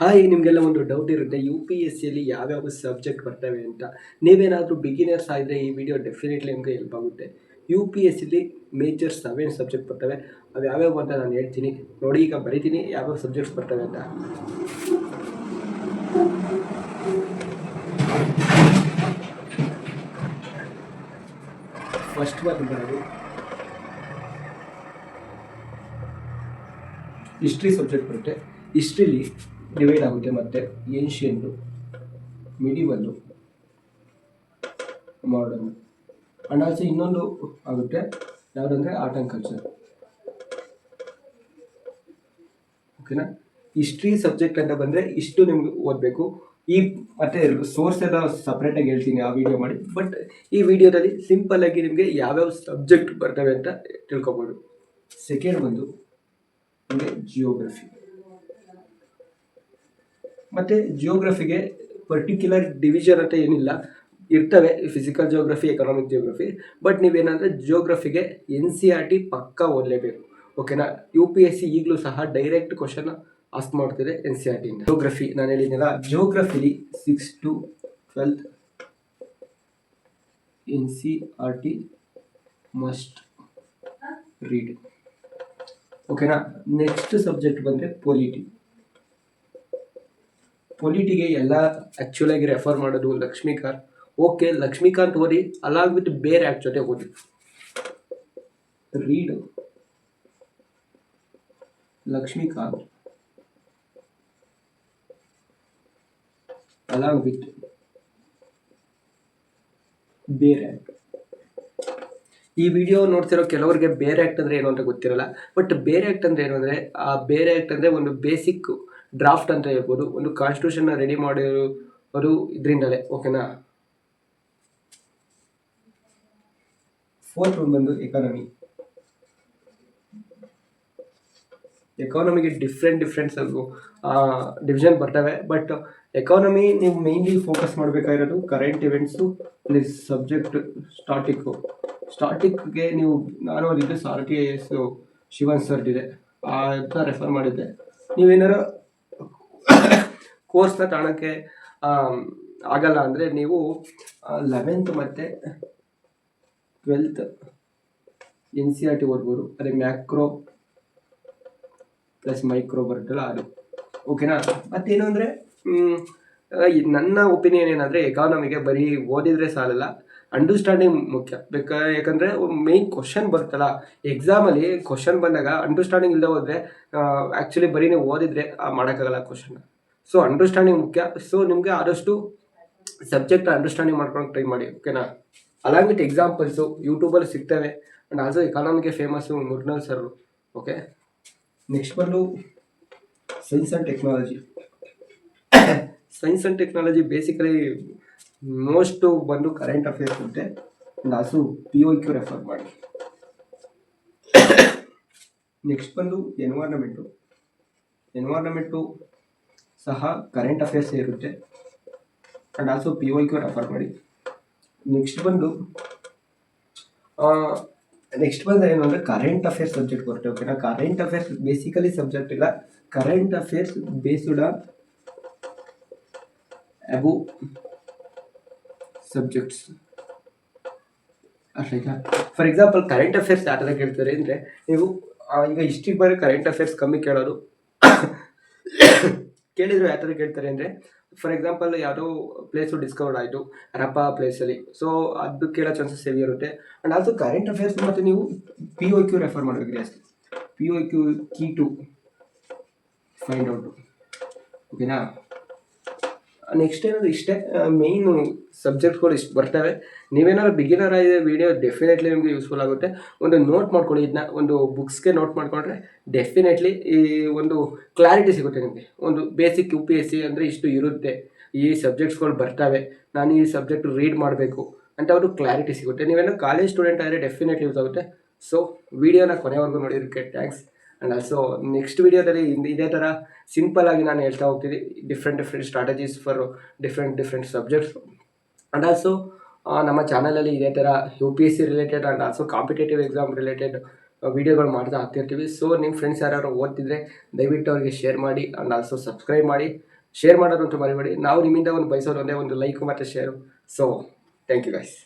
Hi, ನಿಮಗೆಲ್ಲ ಒಂದು doubt ಇರುತ್ತೆ ಯು ಪಿ ಎಸ್ ಸಿಯಲ್ಲಿ ಯಾವ್ಯಾವ ಸಬ್ಜೆಕ್ಟ್ ಬರ್ತವೆ ಅಂತ. ನೀವೇನಾದರೂ ಬಿಗಿನರ್ಸ್ ಆದರೆ ಈ ವಿಡಿಯೋ ಡೆಫಿನೆಟ್ಲಿ ನಿಮಗೆ ಹೆಲ್ಪ್ ಆಗುತ್ತೆ. ಯು ಪಿ ಎಸ್ ಸಿಲಿ ಮೇಜರ್ ಸೆವೆನ್ ಸಬ್ಜೆಕ್ಟ್ ಬರ್ತವೆ. ಅವು ಯಾವ್ಯಾವ ಅಂತ ನಾನು ಹೇಳ್ತೀನಿ. ನೋಡಿ, ಈಗ ಬರಿತೀನಿ ಯಾವ್ಯಾವ ಸಬ್ಜೆಕ್ಟ್ಸ್ ಬರ್ತವೆ ಅಂತ. ಫಸ್ಟ್ ಒನ್ ಬರೋದು ಹಿಸ್ಟ್ರಿ ಸಬ್ಜೆಕ್ಟ್ ಬರುತ್ತೆ. ಹಿಸ್ಟ್ರಿಲಿ ಡಿವೈಡ್ ಆಗುತ್ತೆ ಮತ್ತು ancient medieval modern and also ಇನ್ನೊಂದು ಆಗುತ್ತೆ, ಯಾವುದಂದರೆ ಆರ್ಟ್ ಆ್ಯಂಡ್ ಕಲ್ಚರ್ ಓಕೆನಾ ಹಿಸ್ಟ್ರಿ ಸಬ್ಜೆಕ್ಟ್ ಅಂತ ಬಂದರೆ ಇಷ್ಟು ನಿಮ್ಗೆ ಓದಬೇಕು. ಈ ಮತ್ತೆ ಸೋರ್ಸ್ ಎಲ್ಲ ಸಪ್ರೇಟಾಗಿ ಹೇಳ್ತೀನಿ ಆ ವಿಡಿಯೋ ಮಾಡಿ. ಬಟ್ ಈ ವಿಡಿಯೋದಲ್ಲಿ ಸಿಂಪಲ್ ಆಗಿ ನಿಮಗೆ ಯಾವ್ಯಾವ ಸಬ್ಜೆಕ್ಟ್ ಬರ್ತವೆ ಅಂತ ತಿಳ್ಕೊಬೋದು. ಸೆಕೆಂಡ್ ಬಂದು ನಿಮಗೆ ಜಿಯೋಗ್ರಫಿ ಮತ್ತು ಜಿಯೋಗ್ರಫಿಗೆ ಪರ್ಟಿಕ್ಯುಲರ್ ಡಿವಿಷನ್ ಅಂತ ಏನಿಲ್ಲ. ಇರ್ತವೆ physical geography economic geography but ನೀವೇನಂದರೆ ಜಿಯೋಗ್ರಫಿಗೆ ಎನ್ ಸಿ ಆರ್ ಟಿ ಪಕ್ಕ ಓದಲೇಬೇಕು. ಓಕೆನಾ ಯು ಪಿ ಎಸ್ ಸಿ ಈಗಲೂ ಸಹ ಡೈರೆಕ್ಟ್ ಕ್ವಶನ್ ಆಸ್ಕ್ ಮಾಡ್ತಿದೆ ಎನ್ ಸಿ ಆರ್ ಟಿಯಿಂದ ಜಿಯೋಗ್ರಫಿ ನಾನು ಹೇಳಿದ್ನಲ್ಲ ಜಿಯೋಗ್ರಫಿಲಿ six to twelfth N C R T must read ಓಕೆನಾ ನೆಕ್ಸ್ಟ್ ಸಬ್ಜೆಕ್ಟ್ ಬಂದರೆ ಪೊಲಿಟಿ ಪೊಲಿಟಿಗೆ ಎಲ್ಲ ಆ್ಯಕ್ಚುಲಾಗಿ ರೆಫರ್ ಮಾಡೋದು ಲಕ್ಷ್ಮೀಕಾಂತ್. ಓಕೆ ಲಕ್ಷ್ಮೀಕಾಂತ್ ಓದಿ ಅಲಾಗ್ ವಿತ್ ಬೇರೆ ಆ್ಯಕ್ಟ್ ಜೊತೆ ಓದಿ. ರೀಡ್ ಲಕ್ಷ್ಮೀಕಾಂತ್. ಅಲಾಂಗ್ ವಿತ್ ಬೇರೆ ಆ್ಯಕ್ಟ್ ಈ ವಿಡಿಯೋ ನೋಡ್ತಿರೋ ಕೆಲವರಿಗೆ ಬೇರೆ ಆ್ಯಕ್ಟ್ ಅಂದರೆ ಏನು ಅಂತ ಗೊತ್ತಿರಲ್ಲ ಬಟ್ ಬೇರೆ ಆ್ಯಕ್ಟ್ ಅಂದರೆ ಏನು ಅಂದರೆ, ಆ ಬೇರೆ ಆ್ಯಕ್ಟ್ ಅಂದರೆ ಒಂದು ಬೇಸಿಕ್ ಡ್ರಾಫ್ಟ್ ಅಂತ ಹೇಳ್ಬೋದು. ಒಂದು ಕಾನ್ಸ್ಟಿಟ್ಯೂಷನ್ನ ರೆಡಿ ಮಾಡಿರೋರು ಇದರಿಂದಲೇ ಓಕೆನಾ ಫೋರ್ತ್ ಒಂದು ಬಂದು ಎಕಾನಮಿ ಎಕಾನಮಿಗೆ ಡಿಫ್ರೆಂಟ್ ಡಿಫ್ರೆಂಟ್ ಸ್ವಲ್ಪ ಡಿವಿಷನ್ ಬರ್ತವೆ. ಬಟ್ ಎಕಾನಮಿ ನೀವು ಮೇಯ್ನ್ಲಿ ಫೋಕಸ್ ಮಾಡಬೇಕಾಗಿರೋದು current events plus subject static ಸ್ಟಾಟಿಕ್ಗೆ ನೀವು, ನಾನು ಓದಿದ್ದು sir T I S Shivan shirt ಇದೆ ಆ, ಅಂತ ರೆಫರ್ ಮಾಡಿದ್ದೆ. ನೀವೇನಾರು ಕೋರ್ಸ್ನ ತಾಣಕ್ಕೆ ಆಗಲ್ಲ ಅಂದರೆ ನೀವು ಲೆವೆಂತ್ ಮತ್ತು twelfth N C R T ಓದ್ಬೋದು ಅದೇ ಮ್ಯಾಕ್ರೋ ಪ್ಲಸ್ ಮೈಕ್ರೋ ಬರುತ್ತಲ್ಲ ಅದು. ಓಕೆನಾ ಮತ್ತೇನು ಅಂದರೆ ನನ್ನ ಒಪಿನಿಯನ್ ಏನಂದರೆ ಎಕಾನಮಿಗೆ ಬರೀ ಓದಿದರೆ ಸಾಲಲ್ಲ ಅಂಡರ್ಸ್ಟ್ಯಾಂಡಿಂಗ್ ಮುಖ್ಯ. ಬೇಕಾ, ಯಾಕಂದರೆ ಮೇನ್ ಕ್ವಶನ್ ಬರುತ್ತಲ್ಲ. ಎಕ್ಸಾಮಲ್ಲಿ ಕ್ವಶನ್ ಬಂದಾಗ ಅಂಡರ್ಸ್ಟ್ಯಾಂಡಿಂಗ್ ಇಲ್ಲದೆ ಹೋದರೆ ಆ್ಯಕ್ಚುಲಿ ಬರೀ ನೀವು ಓದಿದರೆ ಮಾಡೋಕ್ಕಾಗಲ್ಲ ಕ್ವಶನ್ನ ಸೊ ಅಂಡರ್ಸ್ಟ್ಯಾಂಡಿಂಗ್ ಮುಖ್ಯ. ಸೊ ನಿಮಗೆ ಆದಷ್ಟು ಸಬ್ಜೆಕ್ಟ್ ಅಂಡರ್ಸ್ಟ್ಯಾಂಡಿಂಗ್ ಮಾಡ್ಕೊಂಡು ಟ್ರೈ ಮಾಡಿ ಓಕೆನಾ ಅಲಾಂಗ್ ವಿತ್ ಎಕ್ಸಾಂಪಲ್ಸು ಯೂಟ್ಯೂಬಲ್ಲಿ ಸಿಗ್ತವೆ. ಆ್ಯಂಡ್ ಆಲ್ಸೋ ಎಕಾನಮಿಗೆ ಫೇಮಸ್ಸು ಮುರ್ನಲ್ ಸರ್ ಓಕೆ ನೆಕ್ಸ್ಟ್ ಬಂದು science and technology science and technology basically most ಬಂದು ಕರೆಂಟ್ ಅಫೇರ್ಸ್ ಇರುತ್ತೆ. And also P O Q refer ಮಾಡಿ. ನೆಕ್ಸ್ಟ್ ಬಂದು ಎನ್ವೈರ್ನಮೆಂಟು ಎನ್ವೈರ್ನಮೆಂಟು ಸಹ ಕರೆಂಟ್ ಅಫೇರ್ಸ್ ಇರುತ್ತೆ and also P O Q refer ಮಾಡಿ. Next ಬಂದು next ಬಂದರೆ ಏನು ಅಂದರೆ ಕರೆಂಟ್ ಅಫೇರ್ಸ್ ಸಬ್ಜೆಕ್ಟ್ ಬರುತ್ತೆ ಓಕೆನಾ ಕರೆಂಟ್ ಅಫೇರ್ಸ್ ಬೇಸಿಕಲಿ ಸಬ್ಜೆಕ್ಟ್ ಇಲ್ಲ. ಕರೆಂಟ್ ಅಫೇರ್ಸ್ ಬೇಸ್ಡ್ ಅಬು ಸಬ್ಜೆಕ್ಟ್ಸ್ ಅಷ್ಟೇ ಫಾರ್ ಎಕ್ಸಾಂಪಲ್ ಕರೆಂಟ್ ಅಫೇರ್ಸ್ ಯಾವ ಥರ ಕೇಳ್ತಾರೆ ಅಂದರೆ, ನೀವು ಈಗ ಇಷ್ಟಿಗೆ ಬರೋ ಕರೆಂಟ್ ಅಫೇರ್ಸ್ ಕಮ್ಮಿ ಕೇಳೋರು ಕೇಳಿದ್ರು ಯಾವ ಥರ ಕೇಳ್ತಾರೆ ಅಂದರೆ ಫಾರ್ ಎಕ್ಸಾಂಪಲ್ ಯಾವುದೋ ಪ್ಲೇಸು ಡಿಸ್ಕವರ್ಡ್ ಆಯಿತು ರಪ್ಪ ಪ್ಲೇಸಲ್ಲಿ ಸೊ ಅದು ಕೇಳೋ ಚಾನ್ಸಸ್ ಹೆವಿ ಇರುತ್ತೆ. ಆ್ಯಂಡ್ ಆಲ್ಸೋ ಕರೆಂಟ್ ಅಫೇರ್ಸ್ ಮತ್ತು ನೀವು ಪಿ ಒ ಕ್ಯೂ ರೆಫರ್ ಮಾಡಬೇಕು ಜಾಸ್ತಿ P O Q key to find out ಓಕೆನಾ ನೆಕ್ಸ್ಟ್ ಏನಾದ್ರು ಇಷ್ಟೇ ಮೇಯ್ನು ಸಬ್ಜೆಕ್ಟ್ಗಳು ಇಷ್ಟು ಬರ್ತವೆ. ನೀವೇನಾದ್ರು ಬಿಗಿನರ್ ಆಗಿದೆ ವೀಡಿಯೋ ಡೆಫಿನೆಟ್ಲಿ ನಿಮಗೆ ಯೂಸ್ಫುಲ್ ಆಗುತ್ತೆ. ಒಂದು ನೋಟ್ ಮಾಡ್ಕೊಳ್ಳಿ ಇದನ್ನ ಒಂದು ಬುಕ್ಸ್ಗೆ ನೋಟ್ ಮಾಡ್ಕೊಂಡ್ರೆ ಡೆಫಿನೆಟ್ಲಿ ಈ ಒಂದು ಕ್ಲಾರಿಟಿ ಸಿಗುತ್ತೆ ನಿಮಗೆ. ಒಂದು basic U P S C ಅಂದರೆ ಇಷ್ಟು ಇರುತ್ತೆ. ಈ ಸಬ್ಜೆಕ್ಟ್ಸ್ಗಳು ಬರ್ತವೆ. ನಾನು ಈ ಸಬ್ಜೆಕ್ಟ್ ರೀಡ್ ಮಾಡಬೇಕು ಅಂತ ಅವರು ಕ್ಲಾರಿಟಿ ಸಿಗುತ್ತೆ. ನೀವೇನೋ ಕಾಲೇಜ್ ಸ್ಟೂಡೆಂಟ್ ಆದರೆ ಡೆಫಿನೆಟ್ಲಿ ಯೂಸ್ ಆಗುತ್ತೆ. ಸೊ ವಿಡಿಯೋನ ಕೊನೆವರೆಗೂ ನೋಡಿರೋಕ್ಕೆ ಥ್ಯಾಂಕ್ಸ್ ಆ್ಯಂಡ್ ಆಲ್ಸೋ ನೆಕ್ಸ್ಟ್ ವಿಡಿಯೋದಲ್ಲಿ ಇದೇ ಥರ ಸಿಂಪಲ್ ಆಗಿ ನಾನು ಹೇಳ್ತಾ ಹೋಗ್ತೀನಿ. Different different strategies for different different subjects and also ನಮ್ಮ ಚಾನಲಲ್ಲಿ ಇದೇ ಥರ U P S C related and also competitive exam related ವೀಡಿಯೋಗಳು ಮಾಡ್ತಾ ಹಾಕ್ತಿರ್ತೀವಿ ಸೊ ನಿಮ್ಮ ಫ್ರೆಂಡ್ಸ್ ಯಾರು ಓದ್ತಿದ್ರೆ ದಯವಿಟ್ಟು ಅವರಿಗೆ ಶೇರ್ ಮಾಡಿ ಆ್ಯಂಡ್ ಆಲ್ಸೋ ಸಬ್ಸ್ಕ್ರೈಬ್ ಮಾಡಿ. ಶೇರ್ ಮಾಡೋದಂತೂ ಮರಿಬೇಡಿ. ನಾವು ನಿಮ್ಮಿಂದ ಒಂದು ಬಯಸೋದು ಒಂದೇ ಒಂದು ಲೈಕು ಮತ್ತು share so thank you guys